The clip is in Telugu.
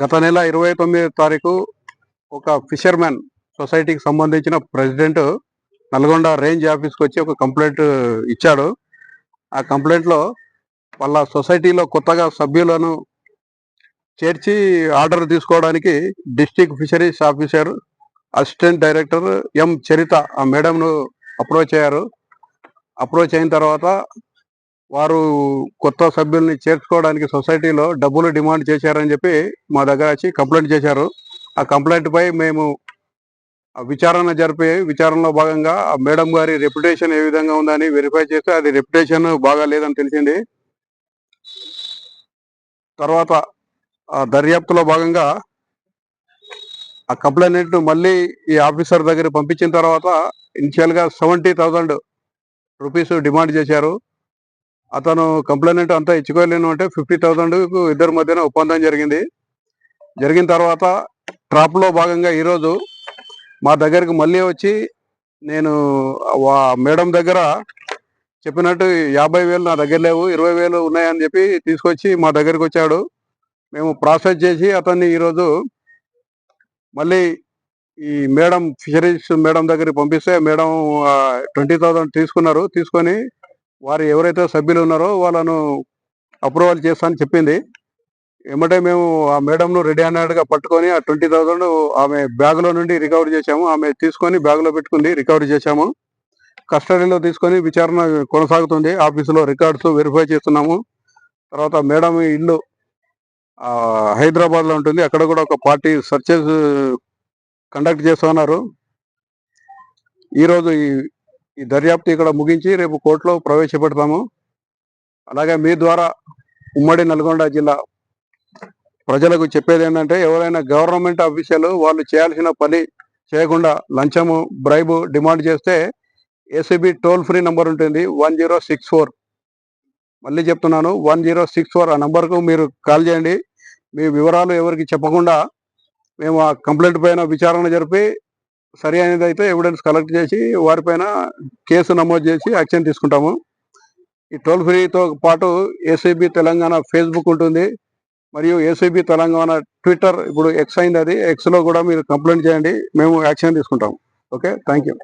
గత నెల ఇరవై తొమ్మిది తారీఖు ఒక ఫిషర్మెన్ సొసైటీకి సంబంధించిన ప్రెసిడెంట్ నల్గొండ రేంజ్ ఆఫీస్కి వచ్చి ఒక కంప్లైంట్ ఇచ్చాడు. ఆ కంప్లైంట్లో వాళ్ళ సొసైటీలో కొత్తగా సభ్యులను చేర్చి ఆర్డర్ తీసుకోవడానికి district fisheries officer assistant director M. Charitha ఆ మేడంను అప్రోచ్ అయ్యారు. అప్రోచ్ అయిన తర్వాత వారు కొత్త సభ్యుల్ని చేర్చుకోవడానికి సొసైటీలో డబ్బులు డిమాండ్ చేశారని చెప్పి మా దగ్గర వచ్చి కంప్లైంట్ చేశారు. ఆ కంప్లైంట్ పై మేము ఆ విచారణ జరిపి విచారణలో భాగంగా ఆ మేడం గారి రెప్యుటేషన్ ఏ విధంగా ఉందని వెరిఫై చేస్తే అది రెప్యుటేషన్ బాగా లేదని తెలిసింది. తర్వాత ఆ దర్యాప్తులో భాగంగా ఆ కంప్లైంట్ మళ్ళీ ఈ ఆఫీసర్ దగ్గర పంపించిన తర్వాత ఇనిషియల్గా సెవెంటీ థౌజండ్ రూపీస్ డిమాండ్ చేశారు. అతను కంప్లైంట్ అంతా ఇచ్చుకోలేను అంటే ఫిఫ్టీ థౌసండ్ ఇద్దరి మధ్యన ఒప్పందం జరిగింది. జరిగిన తర్వాత ట్రాప్లో భాగంగా ఈరోజు మా దగ్గరికి మళ్ళీ వచ్చి నేను వా- మేడం దగ్గర చెప్పినట్టు యాభై వేలు నా దగ్గర లేవు ఇరవై వేలు ఉన్నాయని చెప్పి తీసుకొచ్చి మా దగ్గరికి వచ్చాడు. మేము ప్రాసెస్ చేసి అతన్ని ఈరోజు మళ్ళీ ఈ మేడం ఫిషరీస్ మేడం దగ్గరికి పంపిస్తే మేడం ట్వంటీ థౌసండ్ తీసుకున్నారు. తీసుకొని వారు ఎవరైతే సభ్యులు ఉన్నారో వాళ్ళను అప్రూవల్ చేస్తానని చెప్పింది. ఏమంటే మేము ఆ మేడంను రెడీ గా పట్టుకొని ఆ ట్వంటీ థౌసండ్ ఆమె బ్యాగ్లో నుండి రికవరీ చేశాము. ఆమె తీసుకొని బ్యాగ్లో పెట్టుకుంది రికవరీ చేశాము. కస్టడీలో తీసుకొని విచారణ కొనసాగుతుంది. ఆఫీసులో రికార్డ్స్ వెరిఫై చేస్తున్నాము. తర్వాత మేడం ఇల్లు హైదరాబాద్లో ఉంటుంది. అక్కడ కూడా ఒక పార్టీ సర్చెస్ కండక్ట్ చేస్తున్నారు. ఈరోజు ఈ ఈ దర్యాప్తు ఇక్కడ ముగించి రేపు కోర్టులో ప్రవేశపెడతాము. అలాగే మీ ద్వారా ఉమ్మడి నల్గొండ జిల్లా ప్రజలకు చెప్పేది ఏంటంటే ఎవరైనా గవర్నమెంట్ ఆఫీషియల్ వాళ్ళు చేయాల్సిన పని చేయకుండా లంచము బ్రైబు డిమాండ్ చేస్తే ఏసీబీ టోల్ ఫ్రీ నంబర్ ఉంటుంది వన్ జీరో సిక్స్ ఫోర్. మళ్ళీ చెప్తున్నాను వన్ జీరో సిక్స్ ఫోర్ ఆ నంబర్కు మీరు కాల్ చేయండి. మీ వివరాలు ఎవరికి చెప్పకుండా మేము ఆ కంప్లైంట్ పైన విచారణ జరిపి సరి అనేది అయితే ఎవిడెన్స్ కలెక్ట్ చేసి వారిపైన కేసు నమోదు చేసి యాక్షన్ తీసుకుంటాము. ఈ టోల్ ఫ్రీతో పాటు ఏసీబీ తెలంగాణ ఫేస్బుక్ ఉంటుంది. మరియు ఏసీబీ తెలంగాణ ట్విట్టర్ ఇప్పుడు ఎక్స్ అయింది అది. ఎక్స్లో కూడా మీరు కంప్లైంట్ చేయండి. మేము యాక్షన్ తీసుకుంటాము. Okay thank you